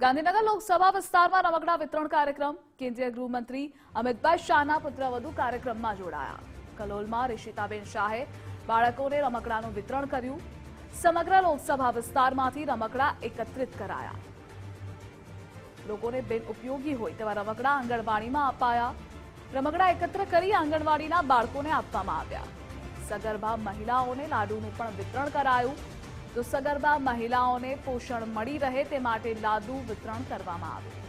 ગાંધીનગર લોકસભા વિસ્તારમાં રમકડા વિતરણ કાર્યક્રમ કેન્દ્રીય ગૃહમંત્રી અમિતભાઈ શાહના પુત્રવધુ કાર્યક્રમમાં જોડાયા કલોલમાં રિશિતાબેન શાહે બાળકોને રમકડાનું વિતરણ કર્યું સમગ્ર લોકસભા વિસ્તારમાંથી રમકડા એકત્રિત કરાયા લોકોને બિન ઉપયોગી હોય તેવા રમકડા આંગણવાડીમાં અપાયા રમકડા એકત્ર કરી આંગણવાડીના બાળકોને આપવામાં આવ્યા સગર્ભા મહિલાઓને લાડુનું પણ વિતરણ કરાયું તો સગર્ભા મહિલાઓને પોષણ મળી રહે તે માટે લાદુ વિતરણ કરવામાં આવ્યું.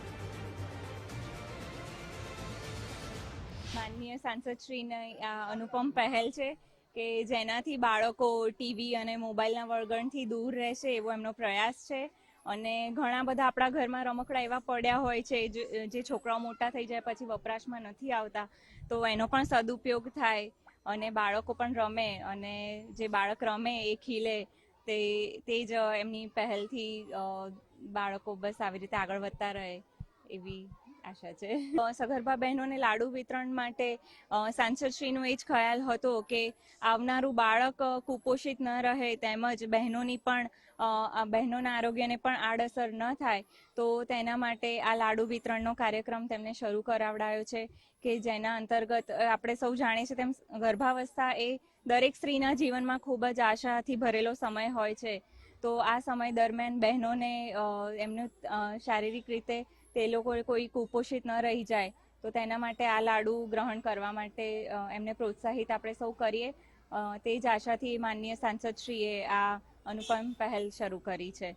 માનનીય સાંસદશ્રીને અનુપમ પહેલ છે કે જેનાથી બાળકો ટીવી અને મોબાઈલના વળગણથી દૂર રહેશે એવો એમનો પ્રયાસ છે. અને ઘણા બધા આપણા ઘરમાં રમકડા એવા પડ્યા હોય છે જે છોકરાઓ મોટા થઈ જાય પછી વપરાશમાં નથી આવતા, તો એનો પણ સદુપયોગ થાય અને બાળકો પણ રમે અને જે બાળક રમે એ ખીલે તે તે જ એમની પહેલથી બાળકો બસ આવી રીતે આગળ વધતા રહે એવી આશા છે. સગર્ભા બહેનોને લાડુ વિતરણ માટે સાંસદશ્રીનો એ જ ખ્યાલ હતો કે આવનારું બાળક કુપોષિત ન રહે તેમજ બહેનોની પણ બહેનોના આરોગ્યને પણ આડઅસર ન થાય, તો તેના માટે આ લાડુ વિતરણનો કાર્યક્રમ તેમને શરૂ કરાવડાયો છે કે જેના અંતર્ગત આપણે સૌ જાણીએ છીએ તેમ ગર્ભાવસ્થા એ દરેક સ્ત્રીના જીવનમાં ખૂબ જ આશાથી ભરેલો સમય હોય છે. તો આ સમય દરમિયાન બહેનોને એમનું શારીરિક રીતે તે લોકો કોઈ કુપોષિત ન રહી જાય, તો તેના માટે આ લાડુ ગ્રહણ કરવા માટે એમને પ્રોત્સાહિત આપણે સૌ કરીએ. તે જ આશાથી માનનીય સાંસદશ્રીએ આ અનુપમ પહેલ શરૂ કરી છે.